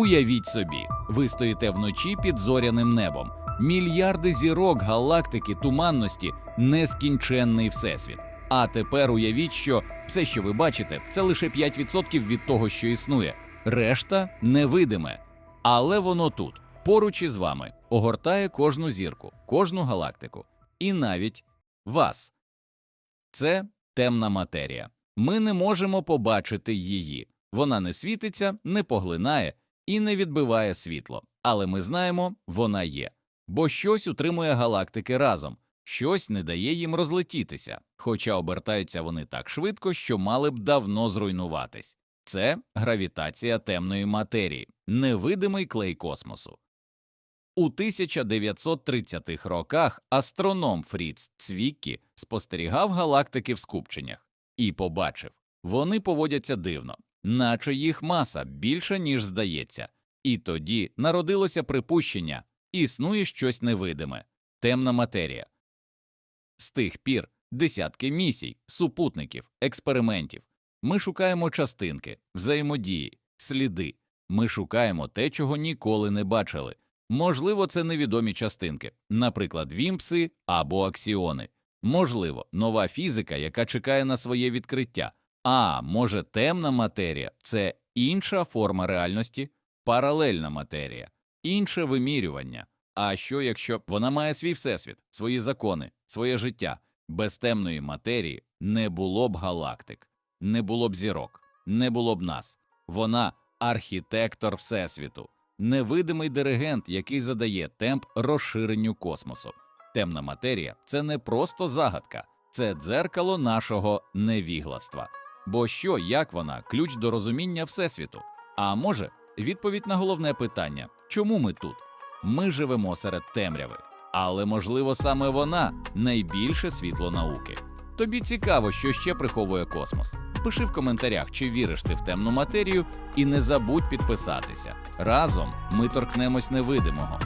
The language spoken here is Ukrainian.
Уявіть собі, ви стоїте вночі під зоряним небом. Мільярди зірок, галактики, туманності, нескінченний всесвіт. А тепер уявіть, що все, що ви бачите, це лише 5% від того, що існує. Решта невидиме. Але воно тут, поруч із вами, огортає кожну зірку, кожну галактику, і навіть вас. Це темна матерія. Ми не можемо побачити її. Вона не світиться, не поглинає і не відбиває світло. Але ми знаємо, вона є. Бо щось утримує галактики разом, щось не дає їм розлетітися, хоча обертаються вони так швидко, що мали б давно зруйнуватись. Це гравітація темної матерії, невидимий клей космосу. У 1930-х роках астроном Фріц Цвіккі спостерігав галактики в скупченнях і побачив, вони поводяться дивно, наче їх маса більша, ніж здається. І тоді народилося припущення існує щось невидиме, темна матерія. З тих пір десятки місій, супутників, експериментів. Ми шукаємо частинки, взаємодії, сліди. Ми шукаємо те, чого ніколи не бачили. Можливо, це невідомі частинки, наприклад, вімпси або аксіони. Можливо, нова фізика, яка чекає на своє відкриття. А може, темна матерія це інша форма реальності, паралельна матерія, інше вимірювання. А що якщо вона має свій всесвіт, свої закони, своє життя? Без темної матерії не було б галактик, не було б зірок, не було б нас. Вона архітектор всесвіту, невидимий диригент, який задає темп розширенню космосу. Темна матерія це не просто загадка, це дзеркало нашого невігластва. Бо що, як вона, ключ до розуміння всесвіту? А може, відповідь на головне питання чому ми тут? Ми живемо серед темряви, але можливо саме вона найбільше світло науки. Тобі цікаво, що ще приховує космос. Пиши в коментарях, чи віриш ти в темну матерію, і не забудь підписатися. Разом ми торкнемось невидимого.